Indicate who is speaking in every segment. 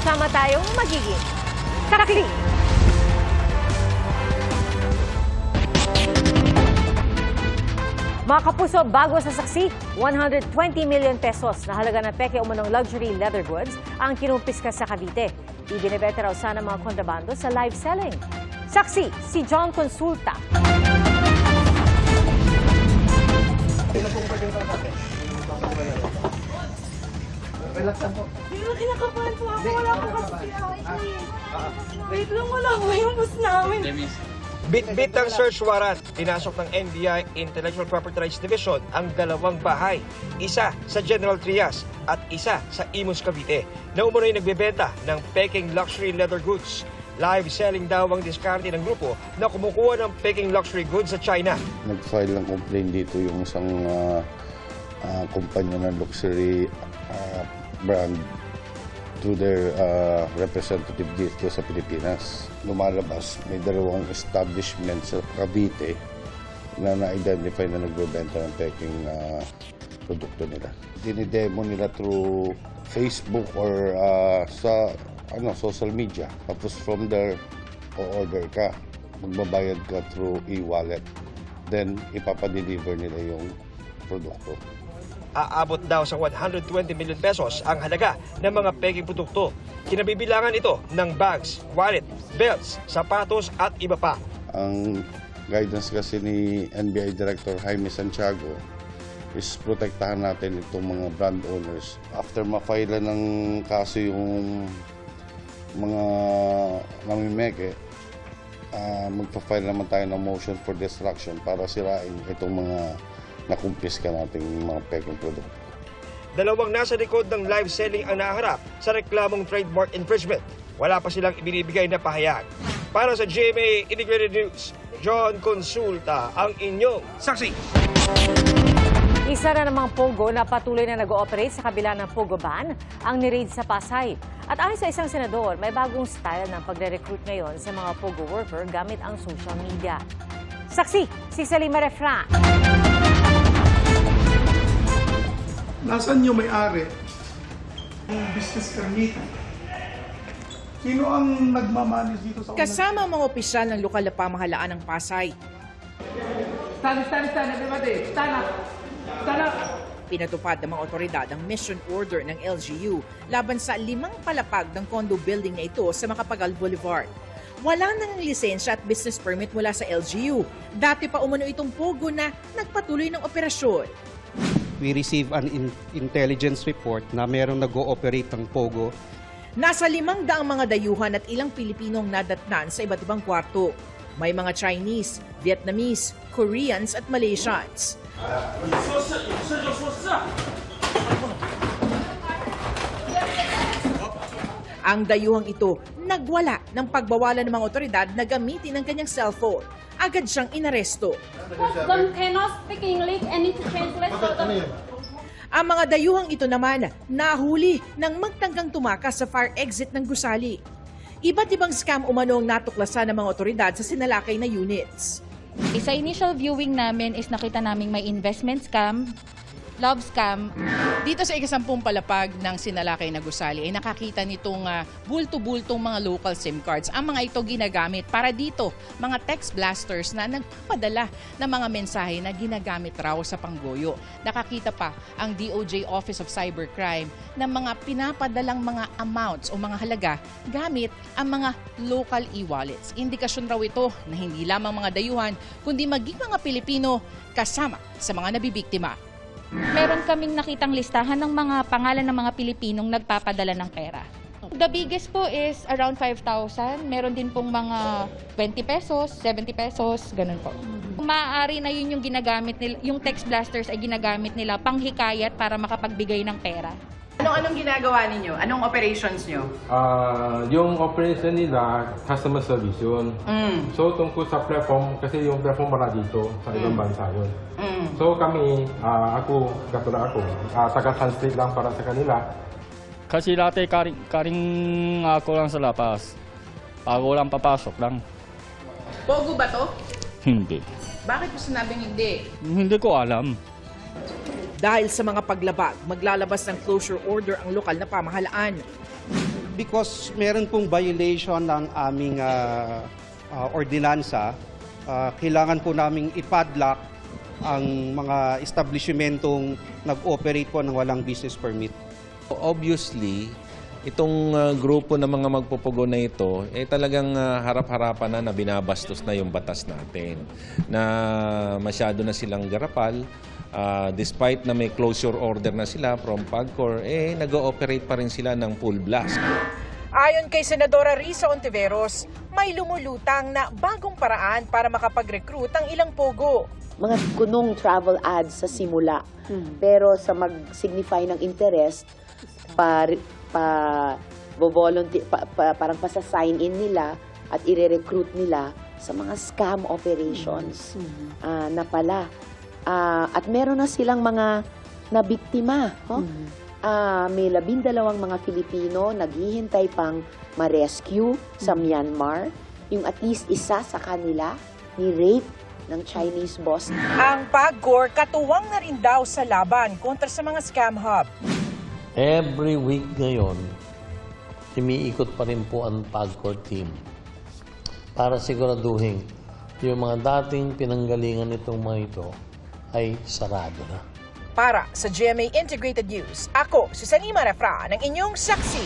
Speaker 1: sama-sama tayong magiging sakli. Mga kapuso, bago sa saksi, 120 million pesos na halaga ng peke umunong luxury leather goods ang kinumpiska sa Cavite. Ibinibenta raw sana mga kontrabando sa live selling. Saksi, si John Consulta.
Speaker 2: Pero kinakabahan po ako. Wala po kasi Wait lang, wala po yung bus namin.
Speaker 3: Bit-bit ng search warrant, pinasok ng NBI Intellectual Property Rights Division ang dalawang bahay. Isa sa General Trias at isa sa Imus Cavite na umunoy nagbebenta ng peking luxury leather goods. Live selling daw ang diskarte ng grupo na kumukuha ng peking luxury goods sa China.
Speaker 4: nag-file ng complaint dito yung isang ah, ah, kumpanya ng luxury ah, brand to their ah, representative dito sa Pilipinas. Lumalabas, may dalawang establishment sa Cavite na na-identify na nagbebenta ng peking ah, produkto nila. Dinidemo nila through Facebook or ah, sa ano social media. Tapos from there, o-order ka. Magbabayad ka through e-wallet. Then, ipapadeliver nila yung produkto.
Speaker 3: Aabot daw sa 120 million pesos ang halaga ng mga peking produkto. Kinabibilangan ito ng bags, wallet, belts, sapatos at iba pa.
Speaker 4: Ang guidance kasi ni NBI Director Jaime Santiago is protektahan natin itong mga brand owners. After ma-file ng kaso yung mga namimeke, ah magpa-file naman tayo ng motion for destruction para sirain itong mga nakumpiska nating mga peking produkto.
Speaker 3: Dalawang nasa likod ng live selling ang naharap sa reklamong trademark infringement. Wala pa silang ibinibigay na pahayag. Para sa GMA Integrated News, John Consulta ang inyong saksi.
Speaker 1: Isa na namang Pogo na patuloy na nag-ooperate sa kabila ng Pogo ban ang niraid sa Pasay. At ayon sa isang senador, may bagong style ng pagre-recruit ngayon sa mga Pogo worker gamit ang social media. Saksi, si Salima Refran.
Speaker 5: Nasaan yung may-ari? Yung business permit. Sino ang nagmamanage dito sa
Speaker 6: Kasama ang mga opisyal ng lokal na pamahalaan ng Pasay.
Speaker 7: Stand, stand, stand, everybody. Stand up. Stand up.
Speaker 6: Pinatupad ng mga otoridad ang mission order ng LGU laban sa limang palapag ng condo building na ito sa Makapagal Boulevard. Wala nang lisensya at business permit mula sa LGU. Dati pa umano itong pogo na nagpatuloy ng operasyon.
Speaker 8: We receive an in- intelligence report na merong nag-ooperate ng POGO
Speaker 6: Nasa limang daang mga dayuhan at ilang Pilipinong nadatnan sa iba't ibang kwarto. May mga Chinese, Vietnamese, Koreans at Malaysians. Ang dayuhang ito nagwala ng pagbawalan ng mga otoridad na gamitin ang kanyang cellphone. Agad siyang inaresto.
Speaker 9: Them cannot speak English and need to translate for them.
Speaker 6: Ang mga dayuhang ito naman nahuli nang magtanggang tumakas sa fire exit ng gusali. Iba't ibang scam umano ang natuklasan ng mga otoridad sa sinalakay na units.
Speaker 10: Sa initial viewing namin is nakita namin may investment scam, love scam.
Speaker 6: Dito sa ikasampung palapag ng sinalakay na gusali ay nakakita nitong ah, bulto-bultong mga local SIM cards. Ang mga ito ginagamit para dito, mga text blasters na nagpapadala ng mga mensahe na ginagamit raw sa panggoyo. Nakakita pa ang DOJ Office of Cybercrime ng mga pinapadalang mga amounts o mga halaga gamit ang mga local e-wallets. Indikasyon raw ito na hindi lamang mga dayuhan, kundi maging mga Pilipino kasama sa mga nabibiktima.
Speaker 10: Meron kaming nakitang listahan ng mga pangalan ng mga Pilipinong nagpapadala ng pera. The biggest po is around 5,000. Meron din pong mga 20 pesos, 70 pesos, ganun po. Maaari na yun yung ginagamit nila, yung text blasters ay ginagamit nila panghikayat para makapagbigay ng pera.
Speaker 11: Anong-anong ginagawa ninyo? Anong operations nyo?
Speaker 7: Ah, yung operation nila, customer service yun.
Speaker 11: Mm.
Speaker 7: So, tungkol sa platform, kasi yung platform wala dito, sa ibang bansa yun.
Speaker 11: Mm.
Speaker 7: So, kami, ah, ako, katulad ako, ah, taga-translate lang para sa kanila.
Speaker 12: Kasi dati karing, karing ako lang sa lapas. Ako lang papasok lang.
Speaker 11: Pogo ba to?
Speaker 12: Hindi.
Speaker 11: Bakit mo sinabing hindi?
Speaker 12: Hindi ko alam.
Speaker 6: Dahil sa mga paglabag, maglalabas ng closure order ang lokal na pamahalaan.
Speaker 8: because meron pong violation ng aming ah, ah, ordinansa, ah, kailangan po naming ipadlock ang mga establishmentong nag-operate po ng walang business permit.
Speaker 13: Obviously, itong uh, grupo ng mga magpupugo na ito, eh talagang uh, harap-harapan na na binabastos na yung batas natin. Na masyado na silang garapal. Uh, despite na may closure order na sila from PAGCOR, eh nag-ooperate pa rin sila ng full blast.
Speaker 11: Ayon kay Senadora Risa Ontiveros, may lumulutang na bagong paraan para makapag-recruit ang ilang pogo.
Speaker 14: mga kunong travel ads sa simula. Pero sa mag-signify ng interest, pa, pa, volunteer, pa, pa, parang pasa-sign in nila at ire-recruit nila sa mga scam operations ah, na pala. Ah, at meron na silang mga nabiktima. Oh? Ah, may labindalawang mga Filipino naghihintay pang ma-rescue sa Myanmar. Yung at least isa sa kanila ni-rape ng Chinese boss.
Speaker 11: Ang PAGCOR katuwang na rin daw sa laban kontra sa mga scam hub.
Speaker 15: Every week ngayon, umiikot pa rin po ang PAGCOR team para siguraduhin yung mga dating pinanggalingan nitong mga ito ay sarado na.
Speaker 11: Para sa GMA Integrated News, ako si Sanima Refra ng inyong saksi.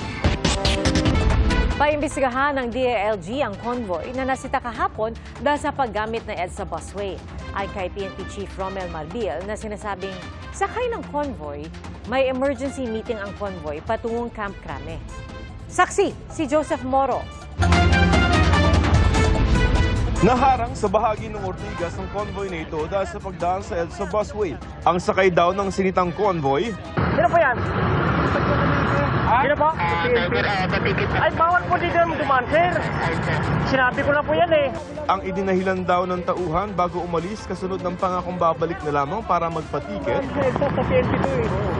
Speaker 1: Paimbestigahan ng DALG ang convoy na nasita kahapon dahil sa paggamit ng EDSA busway. Ay kay PNP Chief Romel Marbil na sinasabing sakay ng convoy, may emergency meeting ang convoy patungong Camp Crame. Saksi, si Joseph Moro.
Speaker 16: Naharang sa bahagi ng Ortigas ang convoy na ito dahil sa pagdaan sa EDSA busway. Ang sakay daw ng sinitang convoy,
Speaker 17: Sino po yan? Sino po? Ay, bawal po dito dumaan, sir. Sinabi ko na po yan eh.
Speaker 16: ang idinahilan daw ng tauhan bago umalis kasunod ng pangakong babalik na lamang para magpatiket.
Speaker 17: Sa PNP to eh.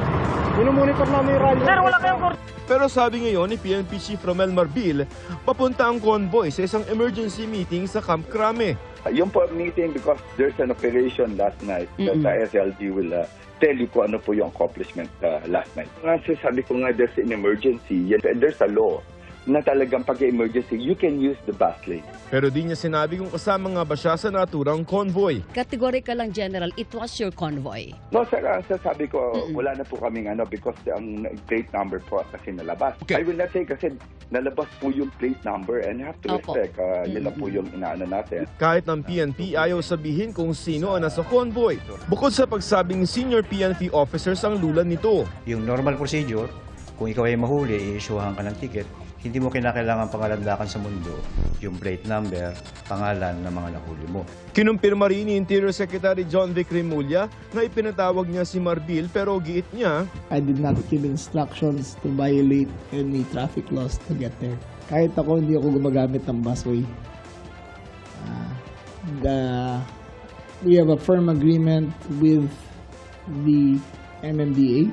Speaker 17: Minumonitor namin yung rally. Sir, wala kayong.
Speaker 16: Pero sabi ngayon ni PNP Chief Romel Marbil, papunta ang convoy sa isang emergency meeting sa Camp Crame.
Speaker 18: Yung po meeting because there's an operation last night that the SLG will uh, tell you kung ano po yung accomplishment uh, last night. Nga sabi ko nga there's an emergency, there's a law na talagang pag-emergency, you can use the bus lane.
Speaker 16: Pero di niya sinabi kung kasama nga ba siya sa naturang convoy.
Speaker 19: Categorical lang, General. It was your convoy.
Speaker 18: No, sir, ang sasabi ko, wala na po kaming ano because ang plate number po kasi nalabas. I will not say kasi nalabas po yung plate number and you have to
Speaker 19: Opo.
Speaker 18: respect. Uh, Yun lang po yung inaano natin.
Speaker 16: Kahit ng PNP ayaw sabihin kung sino ang nasa convoy. Bukod sa pagsabing senior PNP officers ang lulan nito.
Speaker 20: Yung normal procedure, kung ikaw ay mahuli, i-issuehan ka ng ticket, hindi mo kinakailangan pangalandakan sa mundo yung plate number, pangalan ng mga nahuli mo.
Speaker 16: Kinumpirma rin ni Interior Secretary John Vic Remulla na ipinatawag niya si Marbil pero giit niya
Speaker 21: I did not give instructions to violate any traffic laws to get there. Kahit ako, hindi ako gumagamit ng busway. Ah, the, we have a firm agreement with the MMDA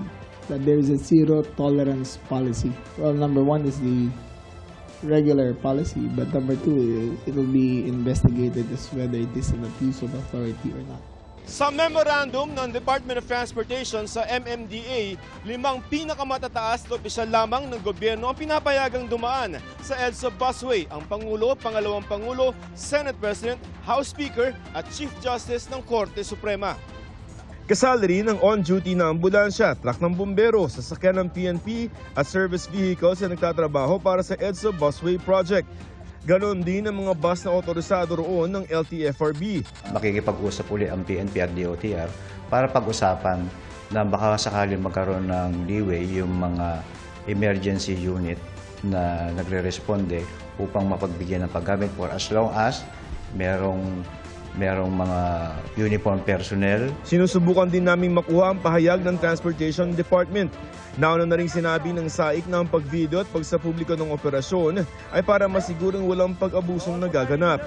Speaker 21: that there is a zero tolerance policy. Well, number one is the regular policy, but number two, it will be investigated as whether it is an abuse of authority or not.
Speaker 16: Sa memorandum ng Department of Transportation sa MMDA, limang pinakamatataas na opisyal lamang ng gobyerno ang pinapayagang dumaan sa EDSA busway, ang Pangulo, Pangalawang Pangulo, Senate President, House Speaker at Chief Justice ng Korte Suprema. Kasali rin ang on-duty na ambulansya, truck ng bumbero, sasakyan ng PNP at service vehicles na nagtatrabaho para sa EDSA Busway Project. Ganon din ang mga bus na otorisado roon ng LTFRB.
Speaker 20: Makikipag-usap uli ang PNP at DOTR para pag-usapan na baka sakali magkaroon ng leeway yung mga emergency unit na nagre-responde upang mapagbigyan ng paggamit for as long as merong merong mga uniform personnel
Speaker 16: Sinusubukan din namin makuha ang pahayag ng Transportation Department. Nauna na rin sinabi ng SAIC na ang pagvideo at pagsapubliko ng operasyon ay para masigurong walang pag-abusong nagaganap.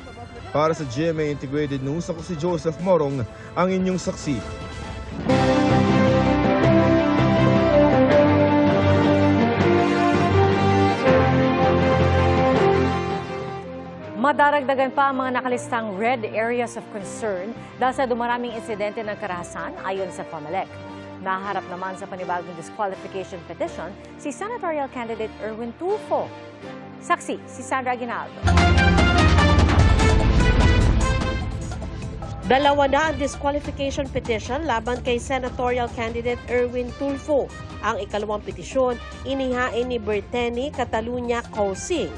Speaker 16: Para sa GMA Integrated News, ako si Joseph Morong, ang inyong saksi.
Speaker 1: Madaragdagan pa ang mga nakalistang red areas of concern dahil sa dumaraming insidente ng karahasan ayon sa PAMELEC. Naharap naman sa panibagong disqualification petition si senatorial candidate Erwin Tulfo. Saksi si Sandra Aguinaldo.
Speaker 22: Dalawa na ang disqualification petition laban kay senatorial candidate Erwin Tulfo. Ang ikalawang petisyon, inihain ni Berteni Catalunya Causing,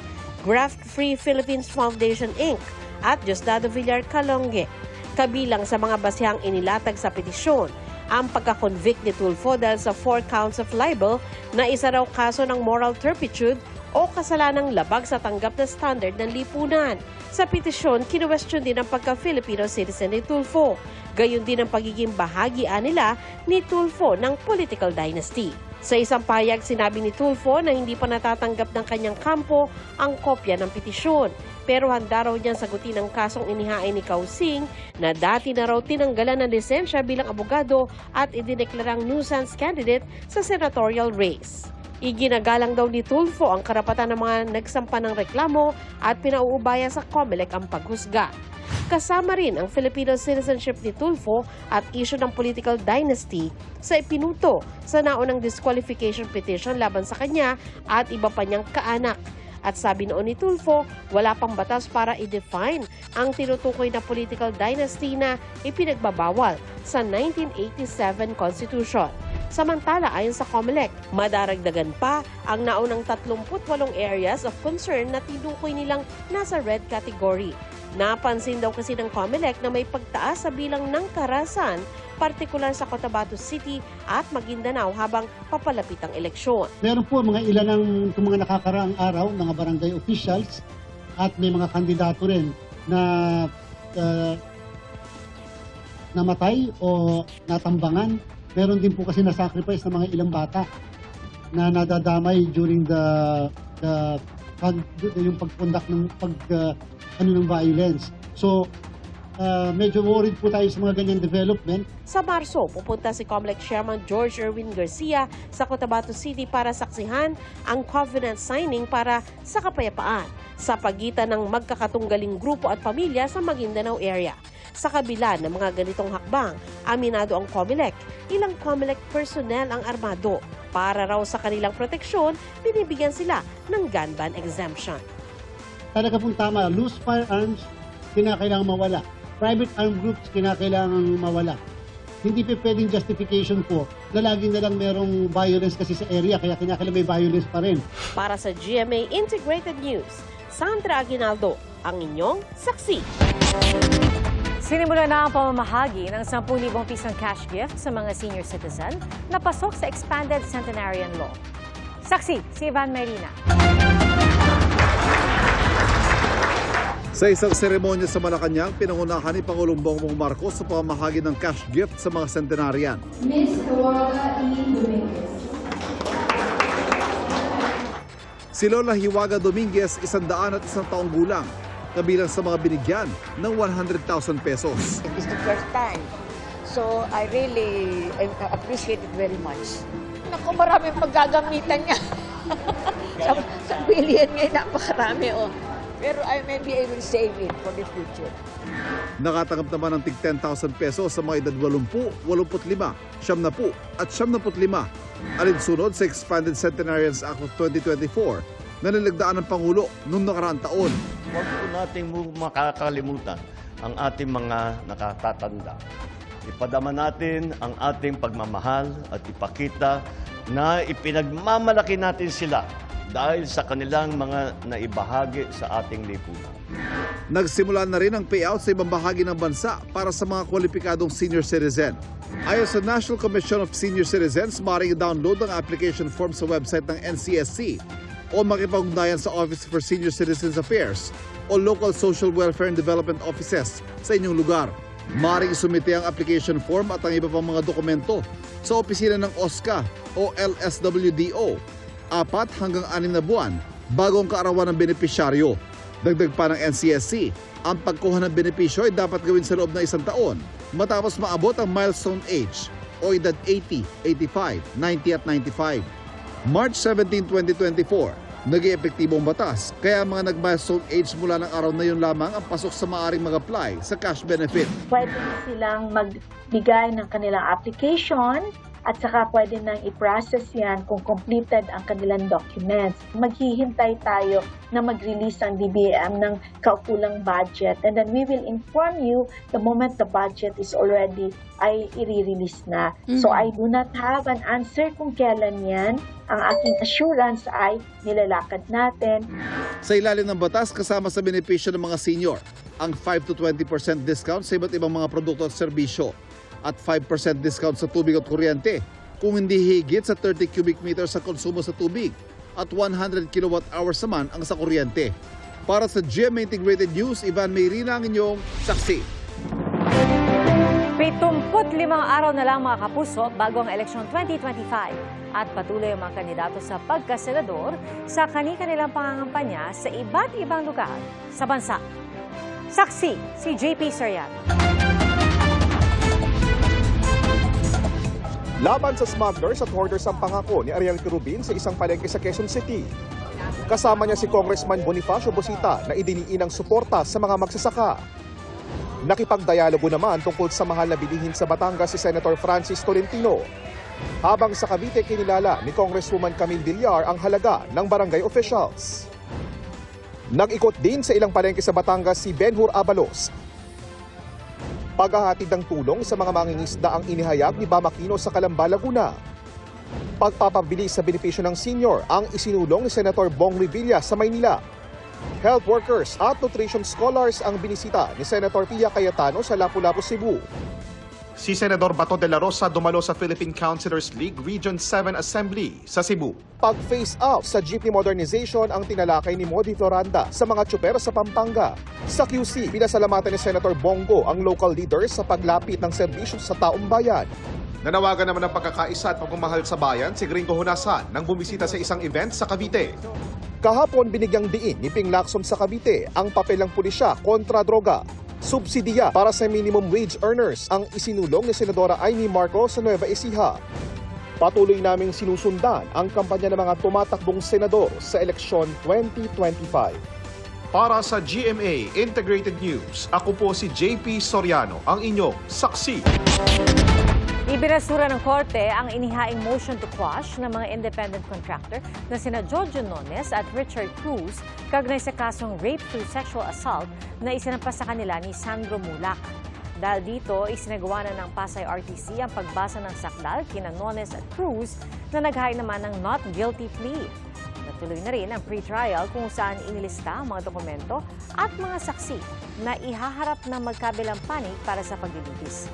Speaker 22: Graft Free Philippines Foundation Inc. at Diosdado Villar Calonge. Kabilang sa mga basihang inilatag sa petisyon, ang pagkakonvict ni Tulfo dahil sa four counts of libel na isa raw kaso ng moral turpitude o kasalanang labag sa tanggap na standard ng lipunan. Sa petisyon, kinuwestiyon din ang pagka-Filipino citizen ni Tulfo. Gayon din ang pagiging bahagian nila ni Tulfo ng political dynasty. Sa isang payag, sinabi ni Tulfo na hindi pa natatanggap ng kanyang kampo ang kopya ng petisyon. Pero handa raw niyang sagutin ang kasong inihain ni Kausing na dati na raw tinanggalan ng lisensya bilang abogado at idineklarang nuisance candidate sa senatorial race. Iginagalang daw ni Tulfo ang karapatan ng mga nagsampa ng reklamo at pinauubaya sa COMELEC ang paghusga. Kasama rin ang Filipino citizenship ni Tulfo at issue ng political dynasty sa ipinuto sa naunang disqualification petition laban sa kanya at iba pa niyang kaanak. At sabi noon ni Tulfo, wala pang batas para i-define ang tinutukoy na political dynasty na ipinagbabawal sa 1987 Constitution. Samantala, ayon sa COMELEC, madaragdagan pa ang naunang 38 areas of concern na tinukoy nilang nasa red category. Napansin daw kasi ng COMELEC na may pagtaas sa bilang ng karasan, partikular sa Cotabato City at Maguindanao habang papalapit ang eleksyon.
Speaker 23: Meron po mga ilan ng mga nakakaraang araw, mga barangay officials at may mga kandidato rin na uh, namatay o natambangan. Meron din po kasi na-sacrifice ng mga ilang bata na nadadamay during the, the pag, yung pagpundak ng pag uh, ano ng violence. So uh, medyo worried po tayo sa mga ganyang development.
Speaker 22: Sa Marso, pupunta si COMELEC Chairman George Erwin Garcia sa Cotabato City para saksihan ang covenant signing para sa kapayapaan sa pagitan ng magkakatunggaling grupo at pamilya sa Maguindanao area. Sa kabila ng mga ganitong hakbang, aminado ang COMELEC, ilang COMELEC personnel ang armado. Para raw sa kanilang proteksyon, binibigyan sila ng gun ban exemption.
Speaker 23: Talaga pong tama, loose firearms, kinakailangan mawala. Private armed groups, kinakailangan mawala. Hindi pa pwedeng justification po na lagi na lang merong violence kasi sa area, kaya kinakailangan may violence pa rin.
Speaker 22: Para sa GMA Integrated News, Sandra Aguinaldo, ang inyong saksi.
Speaker 1: Sinimula na ang pamamahagi ng 10,000 pisong cash gift sa mga senior citizen na pasok sa Expanded Centenarian Law. Saksi, si Ivan Marina.
Speaker 24: Sa isang seremonya sa Malacanang, pinangunahan ni Pangulong Bongbong Marcos sa pamamahagi ng cash gift sa mga centenarian.
Speaker 25: Miss Hiwaga E. Dominguez.
Speaker 24: Si Lola Hiwaga Dominguez, isandaan at isang taong gulang, kabilang sa mga binigyan ng 100,000 pesos.
Speaker 26: It's the first time. So I really appreciate it very much. Naku, maraming paggagamitan niya. sa, sa billion ngayon, napakarami. Oh. Pero I maybe I will save it for the future.
Speaker 24: Nakatanggap naman ng tig 10,000 pesos sa mga edad 80, 85, 70 at 75. Alinsunod sa Expanded Centenarians Act of 2024 na nilagdaan ng Pangulo noong nakaraang taon.
Speaker 27: Huwag po nating mo makakalimutan ang ating mga nakatatanda. Ipadama natin ang ating pagmamahal at ipakita na ipinagmamalaki natin sila dahil sa kanilang mga naibahagi sa ating lipunan.
Speaker 24: Nagsimula na rin ang payout sa ibang bahagi ng bansa para sa mga kwalipikadong senior citizen. Ayon sa National Commission of Senior Citizens, maaaring i-download ang application form sa website ng NCSC o makipag-ugnayan sa Office for Senior Citizens Affairs o local social welfare and development offices sa inyong lugar. Maaaring isumite ang application form at ang iba pang mga dokumento sa opisina ng OSCA o LSWDO apat hanggang anim na buwan bago ang kaarawan ng benepisyaryo. Dagdag pa ng NCSC, ang pagkuha ng benepisyo ay dapat gawin sa loob ng isang taon matapos maabot ang milestone age o edad 80, 85, 90 at 95. March 17, 2024, naging epektibong batas kaya mga nag-milestone age mula ng araw na yun lamang ang pasok sa maaring mag-apply sa cash benefit.
Speaker 28: Pwede silang magbigay ng kanilang application
Speaker 29: at saka pwede nang i-process yan kung completed ang kanilang documents. Maghihintay tayo na mag-release ang DBM ng kaukulang budget and then we will inform you the moment the budget is already ay i-release na. So
Speaker 30: Mhm.
Speaker 29: I do not have an answer kung kailan yan. Ang aking assurance ay nilalakad natin.
Speaker 24: Sa ilalim ng batas, kasama sa benepisyo ng mga senior, ang 5 to 20% discount sa iba't ibang mga produkto at serbisyo at 5% discount sa tubig at kuryente kung hindi higit sa 30 cubic meters sa konsumo sa tubig at 100 kilowatt hours naman ang sa kuryente. Para sa GMA Integrated News, Ivan Mayrina ang inyong saksi.
Speaker 1: 75 araw na lang mga kapuso bago ang eleksyon 2025 at patuloy ang mga kandidato sa pagkasenador sa kani-kanilang pangangampanya sa iba't ibang lugar sa bansa. Saksi si JP Soriano.
Speaker 31: Laban sa smugglers at hoarders ang pangako ni Ariel Kirubin sa isang palengke sa Quezon City. Kasama niya si Congressman Bonifacio Bosita na idiniin ang suporta sa mga magsasaka. Nakipagdialogo naman tungkol sa mahal na bilihin sa Batangas si Senator Francis Tolentino. Habang sa Cavite kinilala ni Congresswoman Camille Villar ang halaga ng barangay officials. Nag-ikot din sa ilang palengke sa Batangas si Benhur Abalos paghahatid ng tulong sa mga mangingisda ang inihayag ni Bamakino sa Calamba, Laguna. Pagpapabilis sa benepisyo ng senior ang isinulong ni Senator Bong Revilla sa Maynila. Health workers at nutrition scholars ang binisita ni Senator Pia Cayetano sa Lapu-Lapu, Cebu. Si Senador Bato de la Rosa dumalo sa Philippine Councilors League Region 7 Assembly sa Cebu. Pag-face out sa jeepney modernization ang tinalakay ni Modi Floranda sa mga tsuper sa Pampanga. Sa QC, pinasalamatan ni Senator Bongo ang local leaders sa paglapit ng serbisyo sa taong bayan. Nanawagan naman ng pagkakaisa at pagmamahal sa bayan si Gringo Hunasan nang bumisita sa isang event sa Cavite. Kahapon binigyang diin ni Ping Lacson sa Cavite ang papel ng pulisya kontra droga. Subsidiya para sa minimum wage earners ang isinulong ni Senadora Amy Marcos sa Nueva Ecija. Patuloy naming sinusundan ang kampanya ng mga tumatakbong senador sa eleksyon 2025. Para sa GMA Integrated News, ako po si JP Soriano, ang inyong saksi.
Speaker 1: Ibinasura ng korte ang inihaing motion to quash ng mga independent contractor na sina Jojo Nones at Richard Cruz kagnay sa kasong rape through sexual assault na isinampas sa kanila ni Sandro Mulak. Dahil dito, isinagawa na ng Pasay RTC ang pagbasa ng sakdal kina Nones at Cruz na naghain naman ng not guilty plea. Natuloy na rin ang pre-trial kung saan inilista ang mga dokumento at mga saksi na ihaharap ng magkabilang panig para sa paglilitis.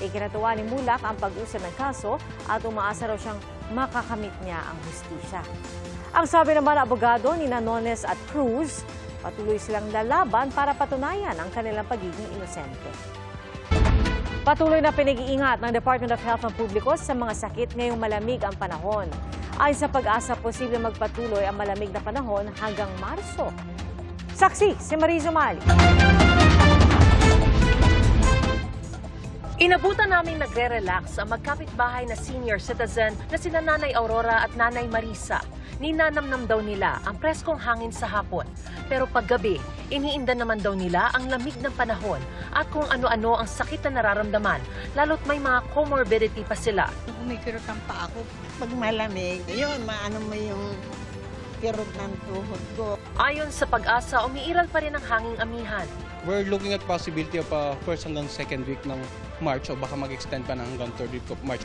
Speaker 1: Ikinatuwa ni Mulak ang pag-usad ng kaso at umaasa raw siyang makakamit niya ang hustisya. Ang sabi naman ng abogado ni Nanones at Cruz, patuloy silang lalaban para patunayan ang kanilang pagiging inosente. Patuloy na pinag-iingat ng Department of Health ng publiko sa mga sakit ngayong malamig ang panahon. Ayon sa pag-asa, posible magpatuloy ang malamig na panahon hanggang Marso. Saksi si Marizo Mali.
Speaker 32: Inabutan namin nagre-relax ang magkapitbahay na senior citizen na sina Nanay Aurora at Nanay Marisa. Ninanamnam daw nila ang preskong hangin sa hapon. Pero paggabi, iniinda naman daw nila ang lamig ng panahon at kung ano-ano ang sakit na nararamdaman, lalo't may mga comorbidity pa sila.
Speaker 33: Kumikirot ang pa ako pag malamig. Yun, maano mo yung kirot ng tuhod ko.
Speaker 32: Ayon sa pag-asa, umiiral pa rin ang hanging amihan.
Speaker 34: We're looking at possibility of uh, first hanggang second week ng March o baka mag-extend pa na hanggang third week of March.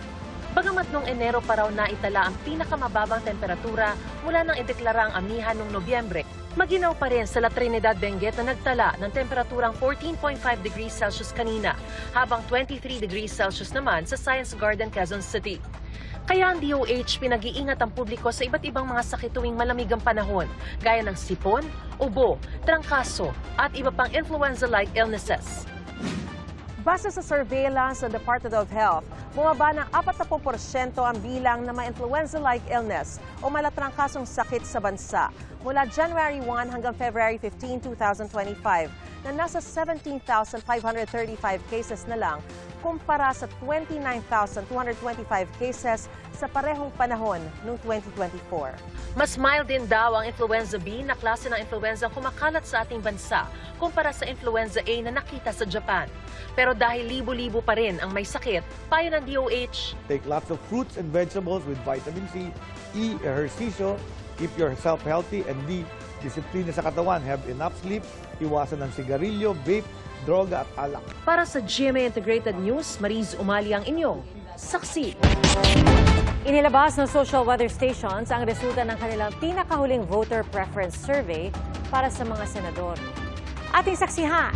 Speaker 32: Bagamat noong Enero pa raw naitala ang pinakamababang temperatura mula nang ideklara ang amihan noong Nobyembre, maginaw pa rin sa La Trinidad Benguet na nagtala ng temperaturang 14.5 degrees Celsius kanina, habang 23 degrees Celsius naman sa Science Garden, Quezon City. Kaya ang DOH pinag-iingat ang publiko sa iba't ibang mga sakit tuwing malamig ang panahon, gaya ng sipon, ubo, trangkaso, at iba pang influenza-like illnesses.
Speaker 22: Base sa surveillance ng Department of Health, bumaba ng 40% ang bilang ng mga influenza-like illness o malatrangkasong sakit sa bansa mula January 1 hanggang February 15, 2025.
Speaker 30: Na nasa 17,535 cases na lang kumpara sa 29,225 cases sa parehong panahon noong 2024.
Speaker 32: Mas mild din daw ang influenza B na klase ng influenza kumakalat sa ating bansa kumpara sa influenza A na nakita sa Japan. Pero dahil libo-libo pa rin ang may sakit, payo ng DOH,
Speaker 35: Take lots of fruits and vegetables with vitamin C, E, ejercicio, keep yourself healthy, and D, disiplina sa katawan. Have enough sleep, iwasan ng sigarilyo, vape, droga at alak.
Speaker 32: para sa GMA Integrated News, Mariz Umali ang inyong saksi.
Speaker 1: Inilabas ng social weather stations ang resulta ng kanilang pinakahuling voter preference survey para sa mga senador. Ating saksihan.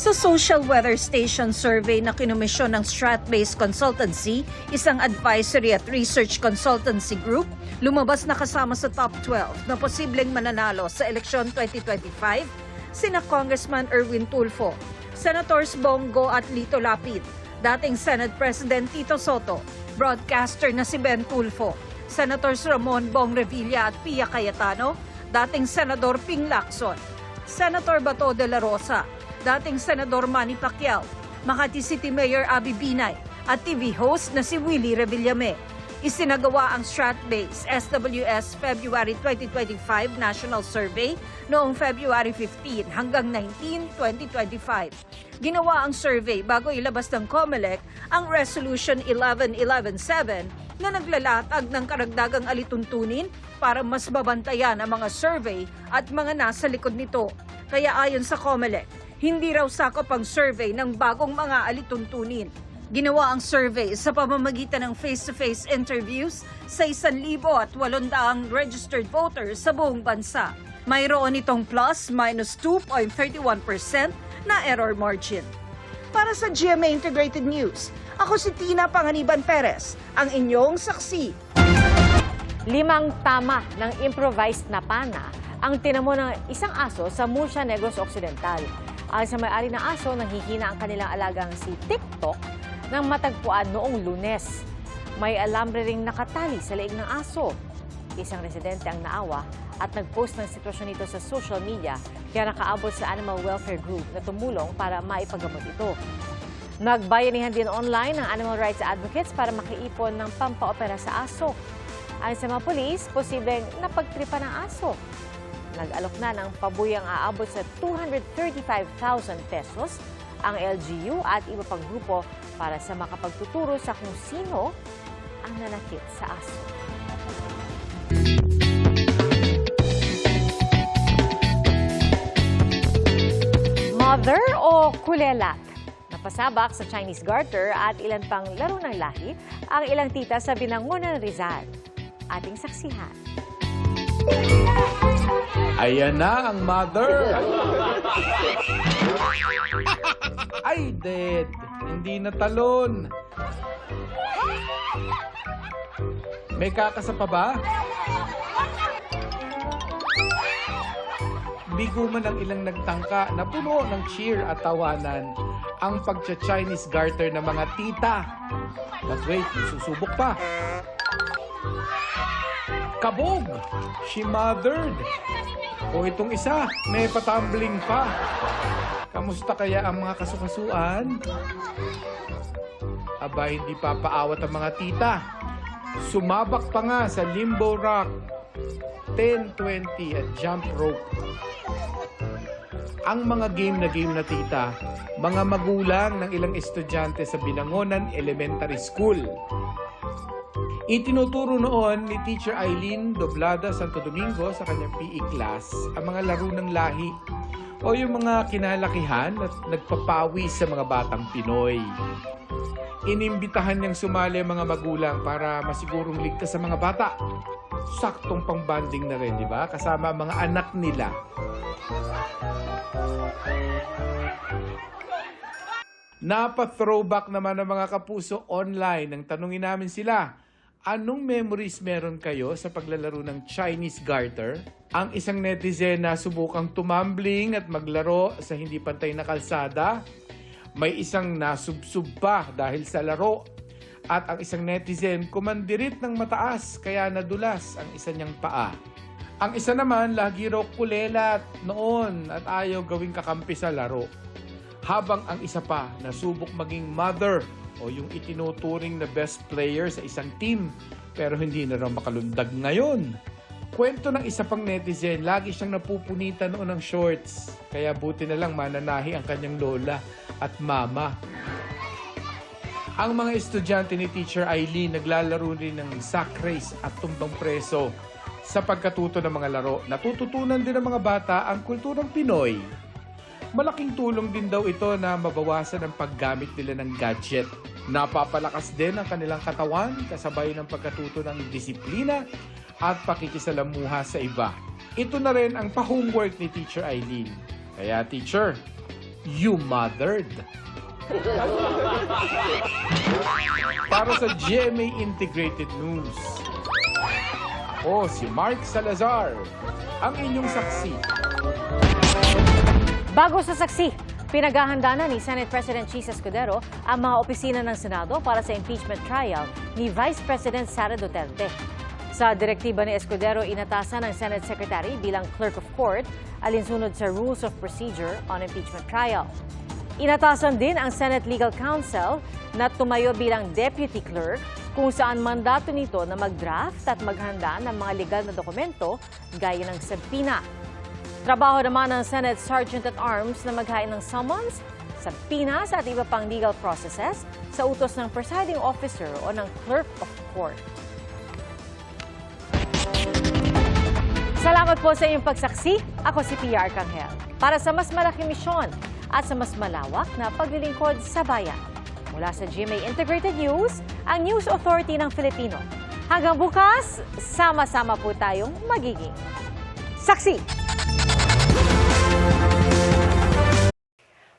Speaker 36: Sa Social Weather Station survey na kinomisyon ng Strat-based consultancy, isang advisory at research consultancy group, lumabas na kasama sa top 12 na posibleng mananalo sa eleksyon 2025 sina Congressman Erwin Tulfo, Senators Bongo at Lito Lapid, dating Senate President Tito Soto, broadcaster na si Ben Tulfo, Senators Ramon Bong Revilla at Pia Cayetano, dating Senador Ping Lacson, Senator Bato de la Rosa, dating Senador Manny Pacquiao, Makati City Mayor Abby Binay at TV host na si Willie Revillame. Isinagawa ang Strat-based SWS February 2025 National Survey noong February 15 hanggang 19, 2025. Ginawa ang survey bago ilabas ng COMELEC ang Resolution 11117 na naglalatag ng karagdagang alituntunin para mas mabantayan ang mga survey at mga nasa likod nito. Kaya ayon sa COMELEC, hindi raw sakop ang survey ng bagong mga alituntunin. Ginawa ang survey sa pamamagitan ng face-to-face interviews sa 1,800 registered voters sa buong bansa. Mayroon itong plus-minus 2.31% na error margin. Para sa GMA Integrated News, ako si Tina Panganiban Perez, ang inyong saksi.
Speaker 1: Limang tama ng improvised na pana ang tinamo ng isang aso sa Murcia Negros Occidental. Ayon sa may-ari ng aso, nanghihina ang kanilang alagang si TikTok nang matagpuan noong lunes. May alambre ring nakatali sa leeg ng aso. Isang residente ang naawa at nag-post ng sitwasyon nito sa social media kaya nakaabot sa Animal Welfare Group na tumulong para maipagamot ito. Nagbayanihan din online ng animal rights advocates para makaipon ng pampaopera sa aso. Ayon sa mga polis, posibleng napagtripa ng aso. Nag-alok na ng pabuyang aabot sa 235,000 pesos ang LGU at iba pang grupo para sa makapagtuturo sa kung sino ang nanakit sa aso. Mother o kulelat? Napasabak sa Chinese garter at ilan pang laro ng lahi ang ilang tita sa Binangonan Rizal. Ating saksihan.
Speaker 37: Ayan na ang mother. Ay, dead. Hindi na talon. May kakasa pa ba? Bigo man ang ilang nagtangka na puno ng cheer at tawanan ang pagcha-Chinese garter ng mga tita. But wait, susubok pa. Kabog! She mothered. O itong isa, may patumbling pa. Kamusta kaya ang mga kasukasuan? Aba, hindi pa paawat ang mga tita. Sumabak pa nga sa limbo rock, 10-20 at jump rope. Ang mga game na game na tita, mga magulang ng ilang estudyante sa Binangonan Elementary School. Itinuturo noon ni Teacher Eileen Doblada Santo Domingo sa kanyang PE class ang mga laro ng lahi o yung mga kinalakihan at nagpapawi sa mga batang Pinoy. Inimbitahan niyang sumali ang mga magulang para masigurong ligtas sa mga bata. Saktong pang-banding na rin, di ba? Kasama ang mga anak nila. Napa-throwback naman ng mga kapuso online nang tanungin namin sila, anong memories meron kayo sa paglalaro ng Chinese garter? Ang isang netizen na subukang tumambling at maglaro sa hindi pantay na kalsada. May isang nasubsub pa dahil sa laro. At ang isang netizen kumandirit ng mataas kaya nadulas ang isa niyang paa. Ang isa naman, lagi raw kulelat noon at ayaw gawing kakampi sa laro. Habang ang isa pa, nasubok maging mother o yung itinuturing na best player sa isang team pero hindi na raw makalundag ngayon. Kwento ng isa pang netizen, lagi siyang napupunitan noon ng shorts. Kaya buti na lang mananahi ang kanyang lola at mama. Ang mga estudyante ni Teacher Eileen naglalaro rin ng sack race at tumbang preso. Sa pagkatuto ng mga laro, natututunan din ng mga bata ang kulturang Pinoy. Malaking tulong din daw ito na mabawasan ang paggamit nila ng gadget. Napapalakas din ang kanilang katawan kasabay ng pagkatuto ng disiplina at pakikisalamuha sa iba. Ito na rin ang pa-homework ni Teacher Eileen. Kaya teacher, you mothered. Para sa GMA Integrated News, ako si Mark Salazar, ang inyong saksi.
Speaker 1: Bago sa saksi, pinaghahanda na ni Senate President Chis Escudero ang mga opisina ng Senado para sa impeachment trial ni Vice President Sara Duterte. Sa direktiba ni Escudero, inatasan ng Senate Secretary bilang Clerk of Court alinsunod sa Rules of Procedure on Impeachment Trial. Inatasan din ang Senate Legal Counsel na tumayo bilang Deputy Clerk kung saan mandato nito na mag-draft at maghanda ng mga legal na dokumento gaya ng subpoena. Trabaho naman ng Senate Sergeant at Arms na maghain ng summons, subpoenas at iba pang legal processes sa utos ng presiding officer o ng clerk of court. Salamat po sa inyong pagsaksi. Ako si PR Kanghel. Para sa mas malaking misyon at sa mas malawak na paglilingkod sa bayan. Mula sa GMA Integrated News, ang News Authority ng Filipino. Hanggang bukas, sama-sama po tayong magiging saksi.